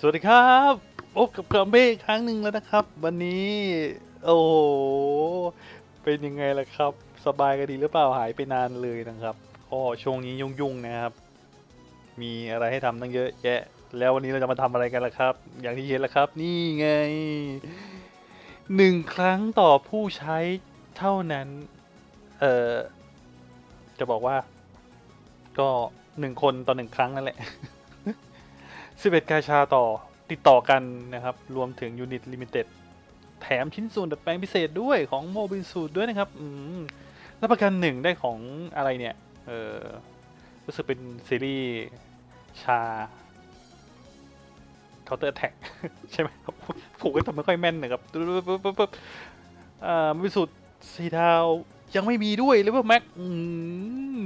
สวัสดีครับพบกับกรมเบ้ครั้งหนึ่งแล้วนะครับ วันนี้ โอ้โห เป็นยังไงล่ะครับ สบายกันดีหรือเปล่าหายไปนานเลยนะครับก็ช่วงนี้ยุ่งๆนะครับ มีอะไรให้ทำตั้งเยอะแยะ แล้ววันนี้เราจะมาทำอะไรกันล่ะครับ อย่างที่เห็นล้วครับ นี่ไงหนึ่งครั้งต่อผู้ใช้เท่านั้น เอ่อ จะบอกว่า ก็หนึ่งคนต่อหนึ่งครั้งนั่นแหละ 11 กาชาต่อติดต่อกันนะครับ รวมถึงยูนิตลิมิเต็ดแถมชิ้นส่วนดัดแปลงพิเศษด้วยของโมบิลสูตด้วยนะครับอืมรับประกันหนึ่งได้ของอะไรเนี่ย เออรู้สึกเป็นซีรีส์ชา Counter Attack ใช่ไหมครับผมก็ทำไม่ค่อยแม่นนะครับปึ๊บปึ๊บปึ๊บอ่าโมบิสูตสีดาวยังไม่มีด้วยเลยว่าแม็กอืม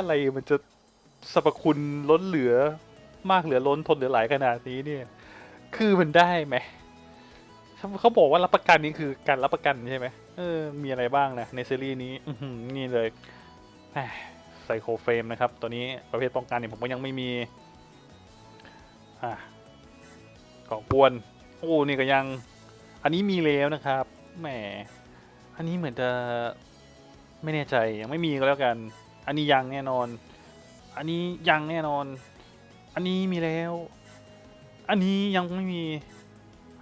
อะไรมันจะสรรพคุณล้นเหลือ มากเหลือล้นทนเหลือหลายขนาดนี้เนี่ย คือมันได้ไหมเขาบอกว่ารับประกันนี้คือการรับประกันใช่ไหมเออ มีอะไรบ้างนะในซีรีส์นี้นี่เลยไซโคเฟรมนะครับ ตัวนี้ประเภทป้องกันเนี่ยผมก็ยังไม่มีอะก่อกวนโอ้นี่ก็ยัง อันนี้มีแล้วนะครับแหมอันนี้เหมือนจะไม่แน่ใจยังไม่มีก็แล้วกัน อันนี้ยังแน่นอน อันนี้ยังแน่นอน อันนี้มีแล้ว อันนี้ยังไม่มี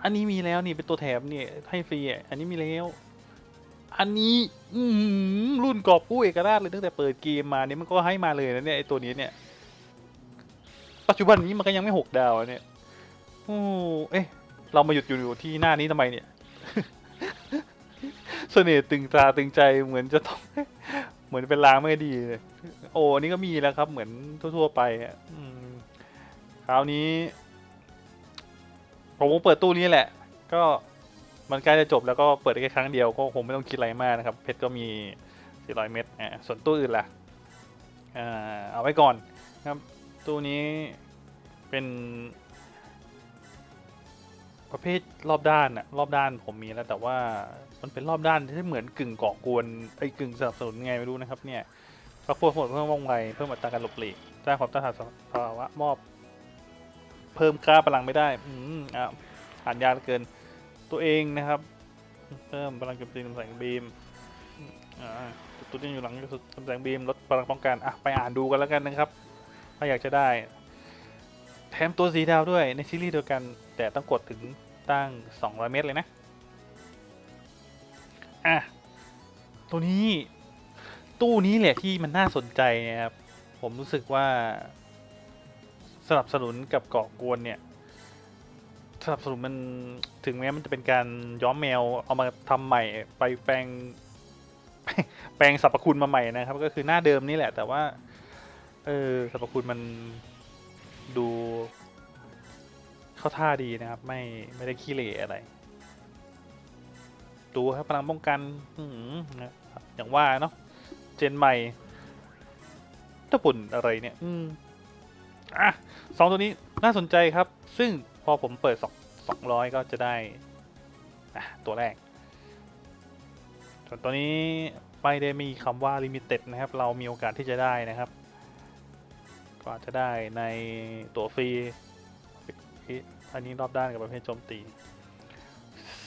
อันนี้มีแล้วนี่เป็นตัวแถมนี่ให้ฟรีอันนี้มีแล้ว อันนี้ อืรุ่นกอบกู้เอกราชเลยตั้งแต่เปิดเกมมาเนี่ยมันก็ให้มาเลยนะเนี่ยไอตัวนี้เนี่ย ปัจจุบันนี้มันก็ยังไม่หกดาวอะเนี่ยโอ้เอ๊ะ เรามาหยุดอยู่ที่หน้านี้ทำไมเนี่ยเสน่ห์ตึงตาตึงใจเหมือนจะต้อง เหมือนเป็นลางไม่ดีเลยโอ้อันนี้ก็มีแล้วครับ เหมือนทั่ว ๆ ไปอะอืม คราวนี้ ผมคงเปิดตู้นี้แหละ ก็มันใกล้จะจบแล้วก็เปิดได้แค่ครั้งเดียวก็คงไม่ต้องคิดอะไรมากนะครับ เพชรก็มี 400 เม็ดอ่าส่วนตู้อื่นล่ะอ่าเอาไว้ก่อนครับตู้นี้เป็น ประเภทรอบด้านอะรอบด้านผมมีแล้ว แต่ว่ามันเป็นรอบด้านที่เหมือนกึ่งก่อกวนไอ้กึ่งสนับสนุนไงไม่รู้นะครับเนี่ยพักพวกผลเพิ่มว่องไวเพิ่มอัตราการหลบหลีกสร้างความต้านทานสภาวะมอบ เพิ่มค่าพลังไม่ได้อืมอ่าผ่านยากเกิน ตัวเองนะครับ เพิ่มพลังโจมตีลำแสงบีมอ่าตัวที่อยู่หลังก็คือลำแสงบีมลดพลังป้องกันอะไปอ่านดูกันแล้วกันนะครับ ถ้าอยากจะได้ แถมตัวสีดาวด้วยในซีรีส์เดียวกัน แต่ต้องกดถึงตั้ง 200 เมตรเลยนะอะตัวนี้ตู้นี้แหละที่มันน่าสนใจนะครับ ผมรู้สึกว่า สนับสนุนกับเกาะกวนเนี่ยสนับสนุนมันถึงแม้มันจะเป็นการย้อมแมวเอามาทำใหม่ไปแปลง แปลงสรรพคุณมาใหม่นะครับ ก็คือหน้าเดิมนี่แหละ แต่ว่า เออสรรพคุณมันดูเข้าท่าดีนะครับ ไม่ไม่ได้ขี้เหร่อะไร ดูครับพลังป้องกันอือย่างว่าเนาะเจนใหม่ตะปุ่นอะไรเนี่ย อืม อะสองตัวนี้น่าสนใจครับ ซึ่งพอผมเปิดสองสองร้อยก็จะได้อะตัวแรก ส่วนตัวนี้ไม่ได้มีคำว่า limited นะครับ เรามีโอกาสที่จะได้นะครับ ก็จจะได้ในตัวฟรีอันนี้รอบด้านกับประเภทโจมตี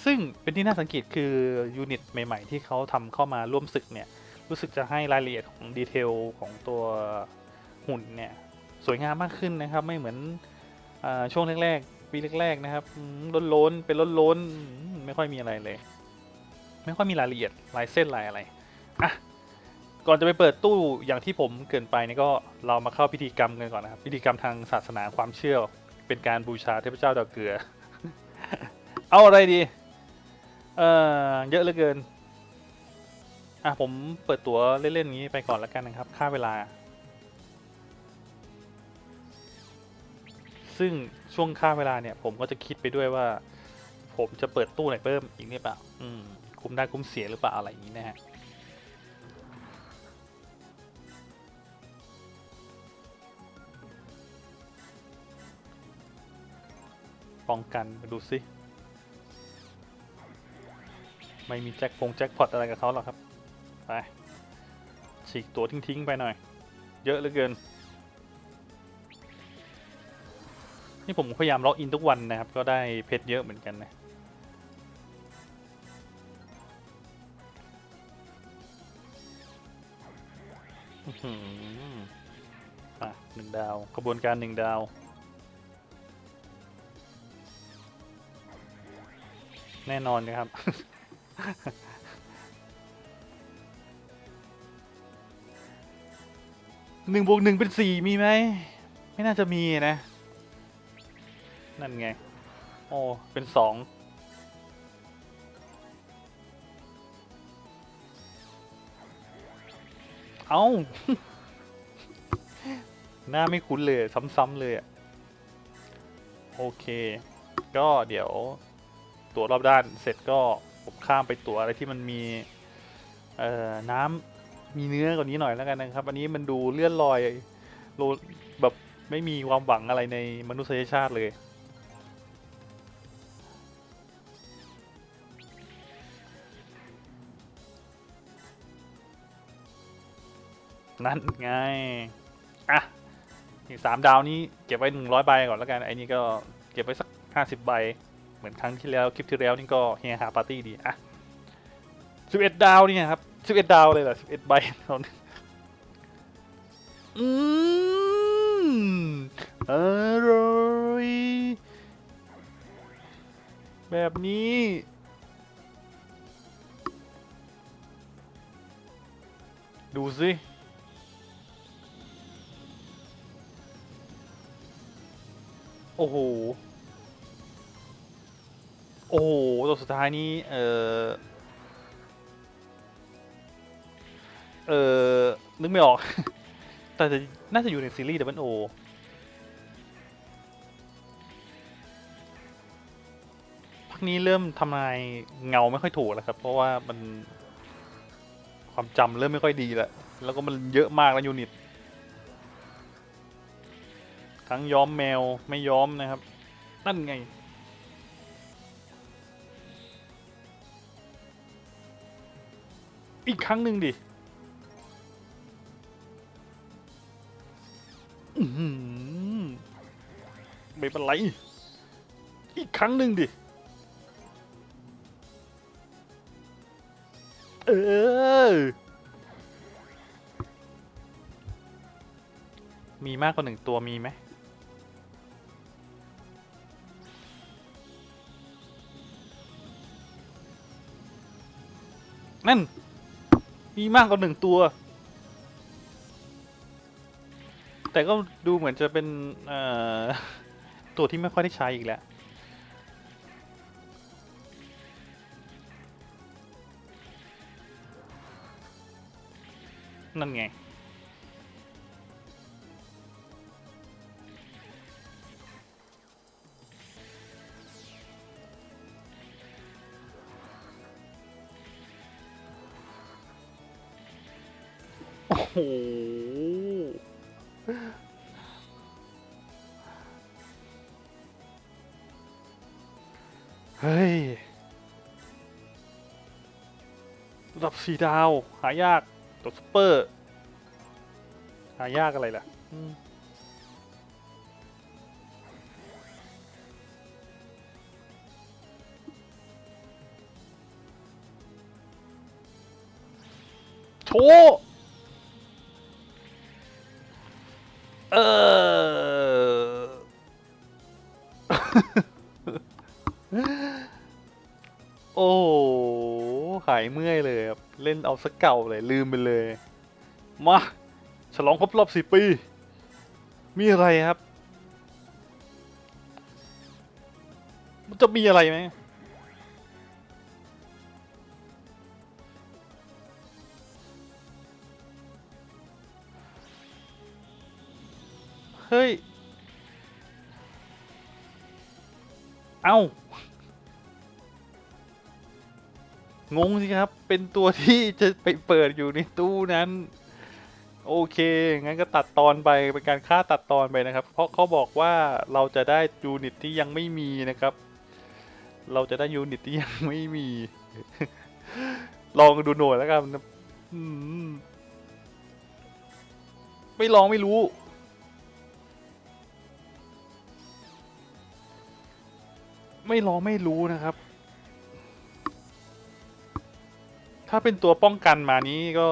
ซึ่งเป็นที่น่าสังเกตคือยูนิตใหม่ ๆ ที่เขาทำเข้ามาร่วมศึกเนี่ย รู้สึกจะให้รายละเอียดของดีเทลของตัวหุ่นเนี่ย สวยงามมากขึ้นนะครับ ไม่เหมือนอช่วงแรกๆปีแรกๆนะครับล้นล้นๆเป็นล้นล้นๆไม่ค่อยมีอะไรเลย ไม่ค่อยมีรายละเอียดลายเส้นลายอะไรอะก่อนจะไปเปิดตู้อย่างที่ผมเกินไปนี่ก็เรามาเข้าพิธีกรรมกันก่อนนะครับพิธีกรรมทางศาสนาความเชื่อเป็นการบูชาเทพเจ้าดาวเกลือ เอาอะไรดี เอ่อเยอะเหลือเกินอะผมเปิดตัวเล่นๆงนี้ไปก่อนแล้วกันนะครับ ค่าเวลา ซึ่งช่วงค่าเวลาเนี่ย ผมก็จะคิดไปด้วยว่า ผมจะเปิดตู้ไหนเพิ่มอีกนี่เปล่า อืม คุ้มได้คุ้มเสียหรือเปล่าอะไรอย่างนี้นะฮะป้องกันมาดูสิไม่มีแจ็คพงแจ็คพอตอะไรกับเขาหรอกครับ ไปฉีกตัวทิ้ง ๆ ไปหน่อย เยอะเหลือเกิน นี่ผมพยายามล็อกอินทุกวันนะครับ ก็ได้เพชรเยอะเหมือนกันนะอืมอะหนึ่งดาวกระบวนการหนึ่งดาวแน่นอนนะครับ หนึ่งบวกหนึ่งเป็นสี่มีไหม ไม่น่าจะมีนะ นั่นไง โอ้ เป็นสองเอา้า หน้าไม่คุ้นเลย ซ้ำๆเลยอะโอเค ก็เดี๋ยวตัวรอบด้านเสร็จก็ผมข้ามไปตัวอะไรที่มันมีเอ่อน้ำมีเนื้อกว่านี้หน่อยแล้วกันนะครับ อันนี้มันดูเลื่อนลอยโลแบบไม่มีความหวังอะไรในมนุษยชาติเลย นั่นไง อะอีกสามดาวนี้เก็บไว้หนึ่งร้อยใบก่อนแล้วกันไอ้นี่ก็เก็บไว้สักห้าสิบใบ เหมือนครั้งที่แล้วคลิปที่แล้วนี่ก็เฮฮาปาร์ตี้ดี อะสิบเอ็ดดาวเนี่ยครับสิบเอ็ดดาวเลยเหรอสิบเอ็ดใบเท่านั้อืมอร่อยแบบนี้ดูสิ โอ้โห โอ้โห ตัวสุดท้ายนี้ เออเออนึกไม่ออก แต่จะน่าจะอยู่ในซีรีส์ W O พักนี้เริ่มทำนายเงาไม่ค่อยถูกแล้วครับ เพราะว่ามันความจำเริ่มไม่ค่อยดีแล้ว แล้วก็มันเยอะมากแล้วยูนิต ทั้งย้อมแมวไม่ย้อมนะครับ นั่นไง อีกครั้งหนึ่งดิอื้อหือไม่เป็นไร อีกครั้งหนึ่งดิ เออ มีมากกว่าหนึ่งตัวมีไหม นั่น มีมากกว่าหนึ่งตัว แต่ก็ดูเหมือนจะเป็นตัวที่ไม่ค่อยได้ใช้อีกแล้ว นั่นไง โหเฮ้ยระดับสี่ดาว หายาก ตัวซุปเปอร์ หายากอะไรล่ะโชว์ เออ โอ้หหายเมื่อยเลยครับ เล่นเอาสักเก่าเลย ลืมไปเลย มา ฉลองครบรอบสี่ปี มีอะไรครับ มันจะมีอะไรไหม เฮ้ย เอ้า งงสิครับ เป็นตัวที่จะไปเปิดอยู่ในตู้นั้น โอเค งั้นก็ตัดตอนไป เป็นการฆ่าตัดตอนไปนะครับ เพราะเขาบอกว่าเราจะได้ยูนิตที่ยังไม่มีนะครับ เราจะได้ยูนิตที่ยังไม่มี ลองดูหน่อยแล้วกันไม่ลองไม่รู้ ไม่ลองไม่รู้นะครับ ถ้าเป็นตัวป้องกันมานี้ก็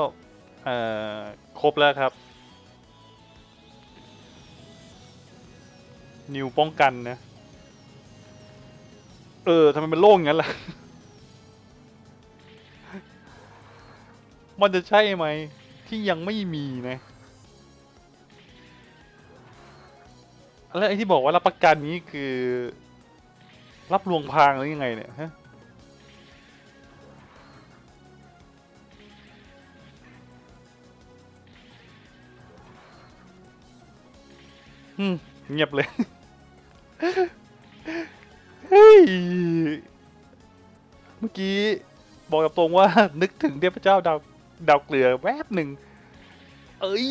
เออครบแล้วครับ นิวป้องกันนะ เออทำไมมันโล่งงั้นล่ะ มันจะใช่ไหม ที่ยังไม่มีนะแล้วไอ้ที่บอกว่ารับประกันนี้คือ รับลวงพางหรือยังไงเนี่ยฮะเงียบเลยเฮ้ยเมื่อกี้ บอกกับตรงว่า นึกถึงเทพเจ้าดาวดาวเกลือแวบหนึ่ง เอ้ย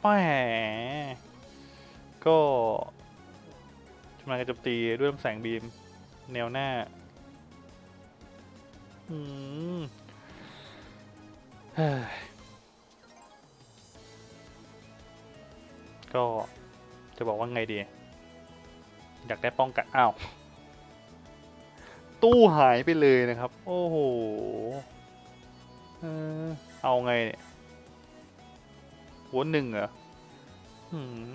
แหมก็ ทำลากระจมตีด้วยลำแสงบีม แนวหน้า อืมเฮ้ยก็จะบอกว่าไงดี อยากได้ป้องกัน อ้าว ตู้หายไปเลยนะครับ โอ้โห เออเอาไงเนี่ยหัวหนึ่งเหรอหืม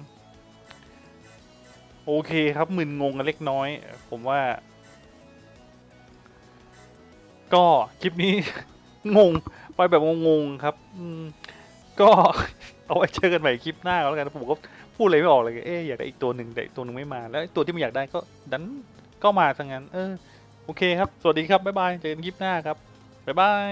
โอเคครับมึนงงกันเล็กน้อย ผมว่า ก็คลิปนี้ งง ไปแบบงงๆครับก็เอาไว้เจอกันใหม่คลิปหน้าก็แล้วกันผมก็พูดอะไรไม่ออกเลยเอ๊อยากได้อีกตัวหนึ่งแต่อีกตัวหนึ่งไม่มา แล้วตัวที่มันอยากได้ก็ดันก็มาซะงั้น เออ โอเคครับ สวัสดีครับบ๊ายบายเจอกันคลิปหน้าครับบ๊ายบาย